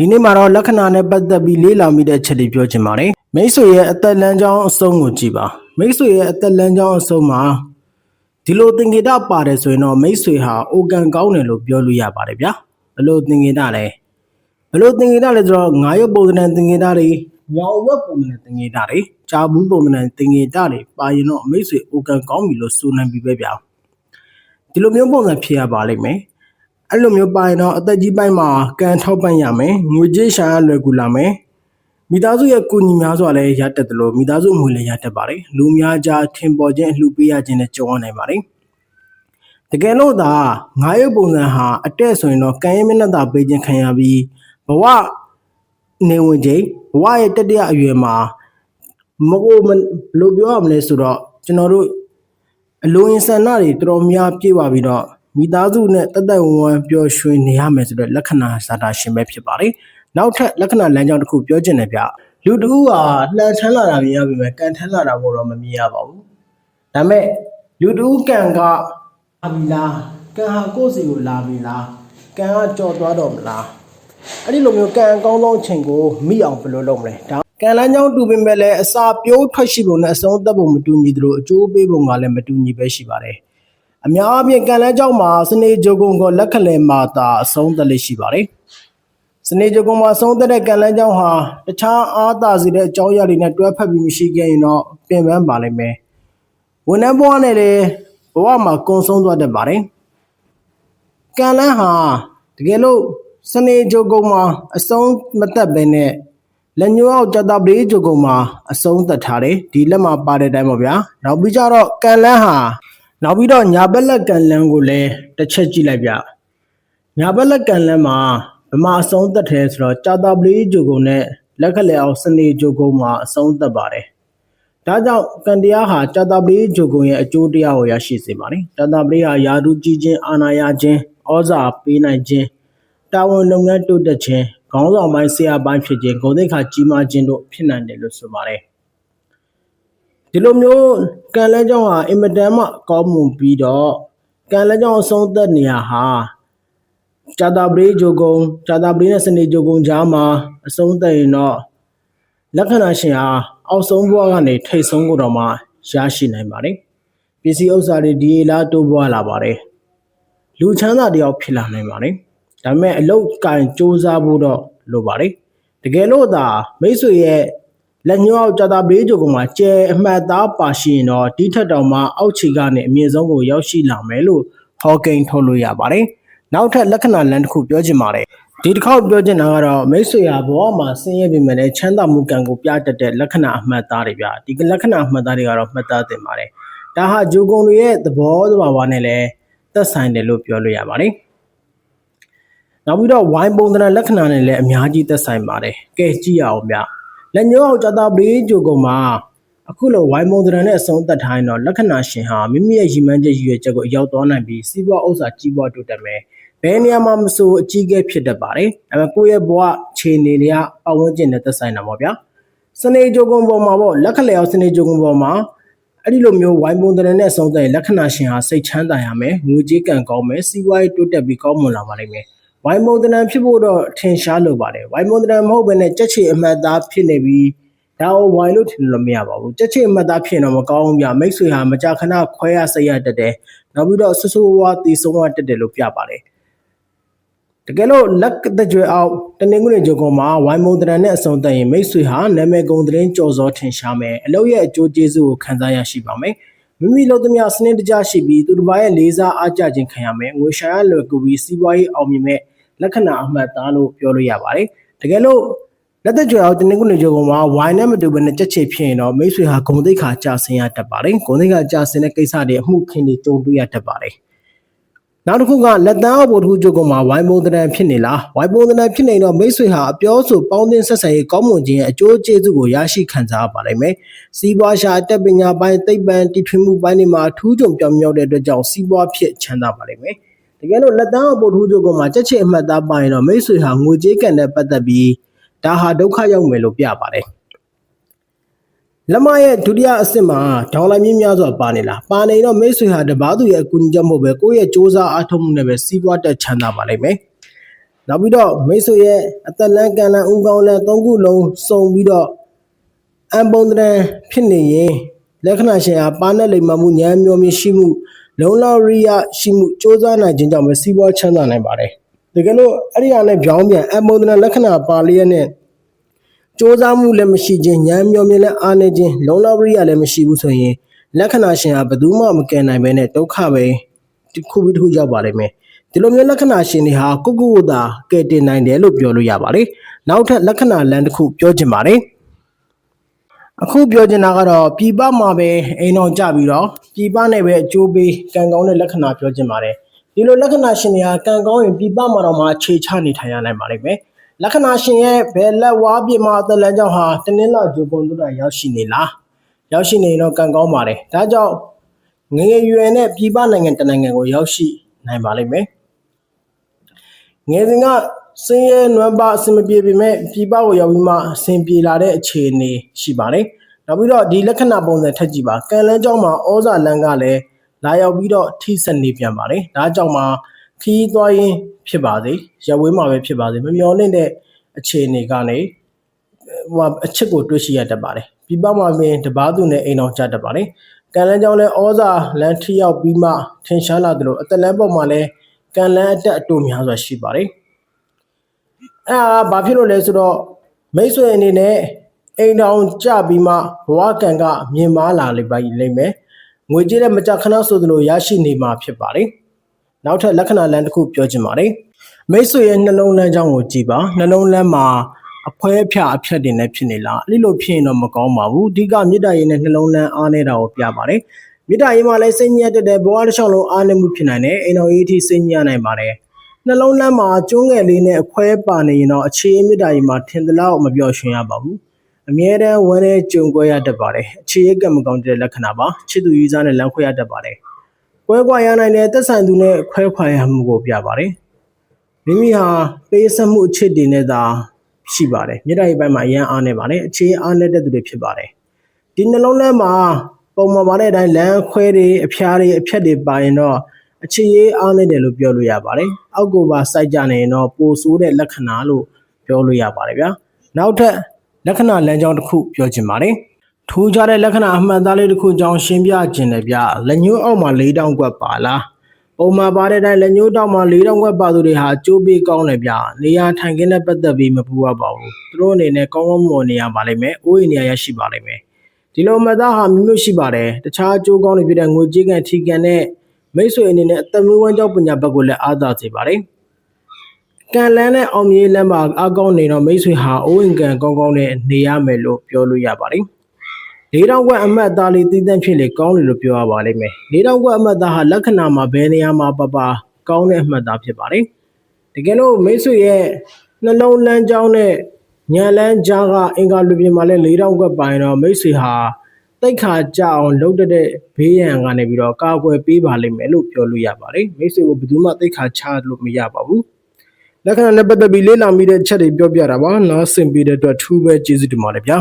ဒီနေ့မှာတော့လက္ခဏာနဲ့ပတ်သက်ပြီးလေ့လာမိတဲ့အချက်တွေပြောချင်ပါတယ်မိတ်ဆွေရဲ့အသက်လမ်းကြောင်းအဆုံးကိုကြည့်ပါမိတ်ဆွေရဲ့အသက်လမ်းကြောင်းအဆုံးမှာဒီလိုသင်္ကေတပါတယ်ဆိုရင်တော့မိတ်ဆွေဟာအိုကန်ကောင်းတယ်လို့ပြောလို့ရပါတယ်ဗျာဘယ်လိုသင်္ကေတလဲဘယ်လိုသင်္ကေတလဲဆိုတော့ငါးရုပ်ပုံသဏ္ဍာန်သင်္ကေတတွေညောင်ဝက်ပုံသဏ္ဍာန်သင်္ကေတတွေကြာဘူးပုံသဏ္ဍာန်သင်္ကေတတွေပါရင်တော့မိတ်ဆွေအိုကန်ကောင်းပြီလို့ဆိုနိုင်ပြီပဲဗျာဒီလိုမျိုးပုံစံဖြစ်ရပါလိမ့်မယ် အဲ့လိုမျိုးပါရင်တော့အသက်ကြီးပိုင်းမှာကန်ထောက်ပံ့ရမယ်ငွေကြေးရှာရလွယ်ကူလာမယ်မိသားစုရဲ့ကုညီများစွာလည်းရတတ်တယ်လို့မိသားစုအမွေလည်းရတတ်ပါတယ်လူများကြားထင်ပေါ်ခြင်းအလှူပေးရခြင်းနဲ့ကြုံရနိုင်ပါတယ်တကယ်လို့သာငါးရုပ်ပုံစံဟာအတက်ဆိုရင်တော့ကံရမျက်နှာသာပေးခြင်းခံရပြီးဘဝနေဝင်ချိန်ဘဝရဲ့တတိယအရွယ်မှာမကိုမဘယ်လိုပြောရမလဲဆိုတော့ကျွန်တော်တို့အလိုအင်ဆန္ဒတွေတော်တော်များပြည့်ဝပြီးတော့ မိသားစုနဲ့တက်တက်ဝန်းဝန်းပျော်ရွှင်နေရမယ်ဆိုတော့လက္ခဏာဇာတာရှင်ပဲဖြစ်ပါတယ်။နောက်ထပ်လက္ခဏာလမ်းကြောင်းတစ်ခုပြောချင်တယ်ဗျ။လူတစ်ဦးဟာလှန်ထမ်းလာတာမြင်ရပြီမဲ့ကန်ထမ်းလာတာကိုတော့မမြင်ရပါဘူး။ဒါမဲ့လူတစ်ဦးကန်ကလာပြီလား။ကန်ဟာကိုယ့်စီကိုလာပြီလား။ကန်ကကြော်သွားတော့မလား။အဲ့ဒီလိုမျိုးကန်အကောင်းဆုံးအချိန်ကိုမိအောင်ဘယ်လိုလုပ်မလဲ။ဒါကန်လန်းကြောင်းတူပင်ပဲလဲအစာပြိုးထွက်ရှိပုံနဲ့အဆုံးသက်ပုံမတူညီသလိုအကျိုးပေးပုံကလည်းမတူညီပဲရှိပါတယ်။ အများအပြားကန်လန်းကြောင်းမှာစနေဂျိုကုံကိုလက်ခလဲမှာသာအဆုံးသက်လေးရှိပါတယ်။စနေဂျိုကုံမှာအဆုံးသက်တဲ့ကန်လန်းကြောင်းဟာတခြားအားသာစေတဲ့အကြောင်းအရာတွေနဲ့တွဲဖက်ပြီးမရှိခဲ့ရင်တော့ပြင်ပန်းပါလိမ့်မယ်။ဝန်ထမ်းဘဝနဲ့လည်းဘဝမှာကုံဆုံးသွားတတ်ပါတယ်။ကန်လန်းဟာတကယ်လို့စနေဂျိုကုံမှာအဆုံးမသက်ပဲနဲ့လက်ညှိုးအောက်ကြတာပလေးဂျိုကုံမှာအဆုံးသက်ထားတယ်ဒီလက်မှာပါတဲ့အတိုင်းပေါ့ဗျာနောက်ပြီးကြတော့ကန်လန်းဟာ နောက်ပြီးတော့ညာဘက်လက်ကန်လန်းကိုလည်းတစ်ချက်ကြည့်လိုက်ဗျညာဘက်လက်ကန်လန်းမှာဗမာအဆုံးသက်တယ်ဆိုတော့ကြတာပလေးဂျိုကုံနဲ့လက်ခလဲအောင်စနေဂျိုကုံမှာအဆုံးသက်ပါတယ်ဒါကြောင့်ကံတရားဟာကြာတာပလေးဂျိုကုံရဲ့အကျိုးတရားကိုရရှိစေပါတယ်။ကြာတာပလေးဟာယာရုကြီးခြင်းအာနာရခြင်းဩဇာပေးနိုင်ခြင်းတာဝန်လုပ်ငန်းတိုးတက်ခြင်းခေါင်းဆောင်ပိုင်းဆရာပိုင်းဖြစ်ခြင်းဂုဏ်သိက္ခာကြီးမားခြင်းတို့ဖြစ်နိုင်တယ်လို့ဆိုပါတယ်။ ဒီလိုမျိုးကံလဲကြောင်းဟာအင်မတန်မှကောင်းမွန်ပြီးတော့ကံလဲကြောင်းအဆုံးသက်နေရဟာကြာတာပလေးဂျိုကုံကြာတာပလေးနဲ့စနေဂျိုကုံကြားမှာအဆုံးသက်ရင်တော့လက္ခဏာရှင်ဟာအောက်ဆုံးဘဝကနေထိတ်ဆုံးကိုတော့မှရရှိနိုင်ပါတယ်ပစ္စည်းဥစ္စာတွေဒီလားတိုးပွားလာပါတယ်လူချမ်းသာတယောက်ဖြစ်လာနိုင်ပါတယ်ဒါပေမဲ့အလုတ်ကင်စ조사ဖို့တော့လိုပါတယ်တကယ်လို့သာမိတ်ဆွေရဲ့ လက်ညှိုးအောက်ကြတာဘေးကြိုကမှာကျဲအမှတ်သားပါရှိရင်တော့ဒီထက်တောင်မှအောက်ခြေကနေအမြင့်ဆုံးကိုရောက်ရှိလာမယ်လို့ဟောကိန်းထုတ်လို့ရပါတယ်နောက်ထပ်လက္ခဏာလမ်းတစ်ခုပြောချင်ပါတယ်ဒီတစ်ခေါက်ပြောချင်တာကတော့မိတ်ဆွေဟာဘဝမှာဆင်းရဲပေမဲ့လည်းချမ်းသာမှုကံကိုပြတတ်တဲ့လက္ခဏာအမှတ်သားတွေဗျာဒီလက္ခဏာအမှတ်သားတွေကတော့မှတ်သားတင်ပါတယ်ဒါဟာဂျိုကုံတွေရဲ့သဘောသဘာဝနဲ့လည်းသက်ဆိုင်တယ်လို့ပြောလို့ရပါတယ်နောက်ပြီးတော့ဝိုင်းပုံသဏ္ဍာန်လက္ခဏာနဲ့လည်းအများကြီးသက်ဆိုင်ပါတယ်ကဲကြည့်ရအောင်ဗျ လက်ညှိုးအောင်ကြတာပလေးဂျိုကုံမှာအခုလိုဝိုင်းပုံသဏ္ဍာန်နဲ့အဆုံးသတ်ထားရင်တော့လက္ခဏာရှင်ဟာမိမိရဲ့ရည်မှန်းချက်ရည်ရွယ်ချက်ကိုအရောက်သွားနိုင်ပြီးစီးပွားဥစ္စာကြီးပွားတိုးတက်မယ်ဘယ်နေရာမှာမဆိုအကြီးအကဲဖြစ်တတ်ပါတယ်။အဲကိုယ့်ရဲ့ဘဝခြေနေတွေကပတ်ဝန်းကျင်နဲ့သက်ဆိုင်တာပေါ့ဗျာ။စနေကြိုကုံပေါ်မှာပေါ့လက်ခလျောက်စနေကြိုကုံပေါ်မှာအဲ့ဒီလိုမျိုးဝိုင်းပုံတဲ့နဲ့ဆုံးတဲ့လက္ခဏာရှင်ဟာစိတ်ချမ်းသာရမယ်။ငွေကြေးကံကောင်းမယ်။စီးပွားရေးတိုးတက်ပြီးကောင်းမွန်လာပါလိမ့်မယ်။ ဝိုင်းပုံတဲ့ဖြစ်ဖို့တော့ထင်ရှားလို့ပါတယ်။ဝိုင်းပုံတဲ့မဟုတ်ဘဲနဲ့ကြက်ချေအမှတ်သားဖြစ်နေပြီးဒါကိုဝိုင်းလို့ထင်လို့မရပါဘူး။ကြက်ချေအမှတ်သားဖြစ်ရင်တော့မကောင်းဘူးဗျ။မိတ်ဆွေဟာမကြာခဏခွဲရစိတ်ရတတ်တယ်။နောက်ပြီးတော့ဆူဆူဝါးတီဆုံးရတတ်တယ်လို့ပြပါတယ်။တကယ်လို့လက်တကြွယ်အောင်တနင်္ဂနွေဂျုံကောင်မှာဝိုင်းမုံတရံနဲ့အစုံတက်ရင်မိတ်ဆွေဟာနာမည်ကုံတရင်ကြော်စောထင်ရှားမယ်အလုပ်ရဲ့အကျိုးကျေးဇူးကိုခံစားရရှိပါမယ်မိမိလုပ်သမျှစနစ်တကျရှိပြီးသူတစ်ပါးရဲ့လေးစားအားကြခြင်းခံရမယ်ငွေရှာရလွယ်ကူပြီးစီးပွားရေးအောင်မြင်မဲ့ လက္ခဏာအမှတ်သားလို့ပြောလို့ရပါတယ်တကယ်လို့လက်တကြွယ်အောင်တနင်္ဂနွေဂျုံကောင်မှာဝိုင်းနဲ့မတူဘဲနဲ့ကြက်ချေဖြစ်ရင်တော့မိတ်ဆွေဟာဂုံတိတ်ခါကြာဆင်းရတတ်ပါတယ်ဂုံတိတ်ခါကြာဆင်းတဲ့ကိစ္စတွေအမှုခင်တွေကြုံတွေ့ရတတ်ပါတယ်နောက်တစ်ခုကလက်တန်းအောက်ဘုဒ္ဓဟူးကျုပ်ကမှာဝိုင်းပုံသဏ္ဍာန်ဖြစ်နေလားဝိုင်းပုံသဏ္ဍာန်ဖြစ်နေတော့မိတ်ဆွေဟာအပြောဆိုပေါင်းသင်းဆက်ဆံရေးကောင်းမွန်ခြင်းရဲ့အကျိုးကျေးဇူးကိုရရှိခံစားပါလိမ့်မယ်စီးပွားရှာအတက်ပညာပိုင်းသိပ္ပံတည်ထွင်မှုပိုင်းတွေမှာထူးချွန်ပြောင်မြောက်တဲ့အတွက်ကြောင့်စီးပွားဖြစ်ချမ်းသာပါလိမ့်မယ် တကယ်လို့လက်တန်းအောက်ဘုဒ္ဓဟူးကျုပ်ကမှာကြက်ချေအမှတ်သားပါရင်တော့မိတ်ဆွေဟာငွေကြေးကံနဲ့ပတ်သက်ပြီးဒါဟာဒုက္ခရောက်မယ်လို့ပြပါတယ်လက်မရဲ့ဒုတိယအဆင့်မှာဒေါ်လာမြင့်များစွာပါနေလားပါနေတော့မိတ်ဆွေဟာတပားသူရဲ့အကူအညီချက်မဟုတ်ပဲကိုယ့်ရဲ့စ조사အားထုတ်မှုနဲ့ပဲစီးပွားတက်ချမ်းသာပါလိမ့်မယ်နောက်ပြီးတော့မိတ်ဆွေရဲ့အသက်လန်းကန်လန်းဦးကောင်းလန်းသုံးခုလုံးစုံပြီးတော့အံပုံတန်ဖြစ်နေရင်လက္ခဏာရှင်ဟာပါနဲ့လိမ္မာမှုဉာဏ်မျောမြင်ရှိမှု လုံလောက်ရိယရှိမှုစ조사နိုင်ခြင်းကြောင့်ပဲစီးပွားချမ်းသာနိုင်ပါတယ်တကယ်လို့အဲ့ဒီဟာနဲ့ပြောင်းပြန်အံပုံတန်လက္ခဏာပါလျက်နဲ့စ조사မှုလည်းမရှိခြင်းဉာဏ်မျောမြင်လည်းအားနေခြင်းလုံလောက်ရိယလည်းမရှိဘူးဆိုရင်လက္ခဏာရှင်ဟာဘယ်သူမှမကယ်နိုင်ဘဲနဲ့ဒုက္ခပဲတစ်ခုပြီးတစ်ခုရောက်ပါလိမ့်မယ်ဒီလိုမျိုးလက္ခဏာရှင်တွေဟာကိုကိုကိုသာကယ်တင်နိုင်တယ်လို့ပြောလို့ရပါတယ်နောက်ထပ်လက္ခဏာလမ်းတစ်ခုပြောချင်ပါတယ် အခုပြောချင်တာကတော့ပြည်ပမှာပဲအိမ်အောင်ကြပြီးတော့ပြည်ပနဲ့ပဲအကျိုးပေးကံကောင်းတဲ့လက္ခဏာပြောချင်ပါတယ်ဒီလိုလက္ခဏာရှင်တွေကကံကောင်းရင်ပြည်ပမှာတော့မှခြေချနေထိုင်ရနိုင်ပါလိမ့်မယ်လက္ခဏာရှင်ရဲ့ဘယ်လက်ဝါးပြမှာအသက်လမ်းကြောင့်ဟာတနင်္လာဂျိုပုံတို့တာရောက်ရှိနေလားရောက်ရှိနေရင်တော့ကံကောင်းပါတယ်ဒါကြောင့်ငယ်ငယ်ရွယ်နဲ့ပြည်ပနိုင်ငံတနိုင်ငံကိုရောက်ရှိနိုင်ပါလိမ့်မယ်ငယ်စဉ်က စင်းရဲနွမ်းပါအဆင်မပြေပေမဲ့ပြည်ပကိုရောက်ပြီးမှအဆင်ပြေလာတဲ့အခြေအနေရှိပါတယ်နောက်ပြီးတော့ဒီလက္ခဏာပုံစံထက်ကြည့်ပါကံလန်းကြောင်းမှာဩဇာလန်းကလည်းလာရောက်ပြီးတော့ထိစက်နေပြန်ပါတယ်ဒါကြောင့်မှခီးသွားရင်ဖြစ်ပါစေရဝေးမှာပဲဖြစ်ပါစေမမျောလင့်တဲ့အခြေအနေကနေဟိုအချစ်ကိုတွေ့ရှိရတတ်ပါတယ်ပြည်ပမှာပင်တပားသူနဲ့အိမ်အောင်ကြတတ်ပါတယ်ကံလန်းကြောင်းလဲဩဇာလန်းထိရောက်ပြီးမှထင်ရှားလာတယ်လို့အသက်လန်းပေါ်မှာလဲကံလန်းအတက်အတူများစွာရှိပါတယ် အဲဒါဘာဖြစ်လို့လဲဆိုတော့မိတ်ဆွေအနေနဲ့အိမ်တောင်ကြပြီးမှဘဝကံကမြင်မာလာလိမ့်ပါလိမ့်မယ်ငွေကြေးတဲ့မကြခဏဆိုသလိုရရှိနေမှာဖြစ်ပါတယ်နောက်ထပ်လက္ခဏာလမ်းတစ်ခုပြောချင်ပါတယ်မိတ်ဆွေရဲ့နှလုံးလမ်းကြောင်းကိုကြည့်ပါနှလုံးလမ်းမှာအဖွဲအဖြအဖြတ်တင်နေဖြစ်နေလားအဲ့လိုဖြစ်ရင်တော့မကောင်းပါဘူးအဓိကမေတ္တာရင်နဲ့နှလုံးလမ်းအားနေတာကိုပြပါတယ်မေတ္တာရင်မှာလည်းစိတ်ညစ်တဲ့ဘဝတစ်လျှောက်လုံးအားနည်းမှုဖြစ်နိုင်တယ်အိမ်တော်ရေးအထိစိတ်ညစ်နိုင်ပါတယ် နှလုံးလမ်းမှာကျွန်းငယ်လေးနဲ့အခွဲပါနေရင်တော့အခြေအမြစ်တာကြီးမှာထင်သလောက်မပြောရှင်ရပါဘူးအမြဲတမ်းဝမ်းနဲ့ကြုံကွဲရတတ်ပါတယ်အခြေရကမကောင်းတဲ့လက္ခဏာပါချစ်သူယူစားနဲ့လမ်းခွဲရတတ်ပါတယ်ကွဲကွာရနိုင်တဲ့သက်ဆိုင်သူနဲ့ခွဲခွာရမှုကိုပြပါတယ်မိမိဟာပေးဆက်မှုအချစ်တွေနဲ့သာရှိပါတယ်မြေတားရေးပိုင်းမှာအရန်အားနေပါတယ်အခြေအားနေတဲ့သူတွေဖြစ်ပါတယ်ဒီနှလုံးထဲမှာပုံမှန်ပါတဲ့အတိုင်းလမ်းခွဲတွေအဖျားတွေအဖြတ်တွေပါရင်တော့ အခြေရေးအားနေတယ်လို့ပြောလို့ရပါတယ်။အောက်ကိုပါစိုက်ကြနေရင်တော့ပိုဆိုးတဲ့လက္ခဏာလို့ပြောလို့ရပါတယ်ဗျာ။နောက်ထပ်လက္ခဏာလမ်းကြောင်းတစ်ခုပြောချင်ပါတယ်။ထူးခြားတဲ့လက္ခဏာအမှန်သားလေးတစ်ခုကြောင်းရှင်းပြခြင်းတယ်ဗျ။လက်ညှိုးအောက်မှာ၄တောင်ကွက်ပါလား။ပုံမှန်ပါတဲ့အတိုင်းလက်ညှိုးတောက်မှာ၄တောင်ကွက်ပါသူတွေဟာကြိုးပေးကောင်းတယ်ဗျ။နေရာထိုင်ခင်းနဲ့ပတ်သက်ပြီးမပူရပါဘူး။သူတို့အနေနဲ့ကောင်းကောင်းမွန်နေရပါလိမ့်မယ်။အိုးအိမ်နေရာရရှိပါလိမ့်မယ်။ဒီလိုမှတ်သားဟာမျိုးမျိုးရှိပါတယ်။တခြားအကျိုးကောင်းတွေဖြစ်တဲ့ငွေကြေးကန်ထီကန်နဲ့ မိတ်ဆွေအနေနဲ့အသက်မွေးဝမ်းကြောင်းပညာဘက်ကိုလည်းအားသာစေပါတယ်။ကံလန်းနဲ့အောင်မြေးလမ်းမှာအားကောင်းနေတော့မိတ်ဆွေဟာအိုးဝင်ကံကောင်းကောင်းနဲ့နေရမယ်လို့ပြောလို့ရပါတယ်။လေးတောင်ကွက်အမတ်သားလေးတည်တံ့ဖြစ်လေကောင်းတယ်လို့ပြောရပါလိမ့်မယ်။လေးတောင်ကွက်အမတ်သားဟာလက္ခဏာမှာဘယ်နေရာမှာပပကောင်းတဲ့အမှတ်သားဖြစ်ပါတယ်။တကယ်လို့မိတ်ဆွေရဲ့နှလုံးလမ်းကြောင်းနဲ့ညံလန်းကြားကအင်္ဂါလူပြင်မှာလည်းလေးတောင်ကွက်ပိုင်တော့မိတ်ဆွေဟာ တိတ်ခါကြအောင်လုပ်တဲ့ဘေးရန်ကနေပြီးတော့ကာကွယ်ပေးပါလိမ့်မယ်လို့ပြောလို့ရပါတယ်မိတ်ဆွေကိုဘယ်သူမှတိတ်ခါချလို့မရပါဘူးလက္ခဏာနဲ့ပတ်သက်ပြီးလေ့လာမိတဲ့ချက်တွေပြောပြတာပါနားဆင်ပေးတဲ့အတွက်ထူးပဲကျေးဇူးတင်ပါတယ်ဗျာ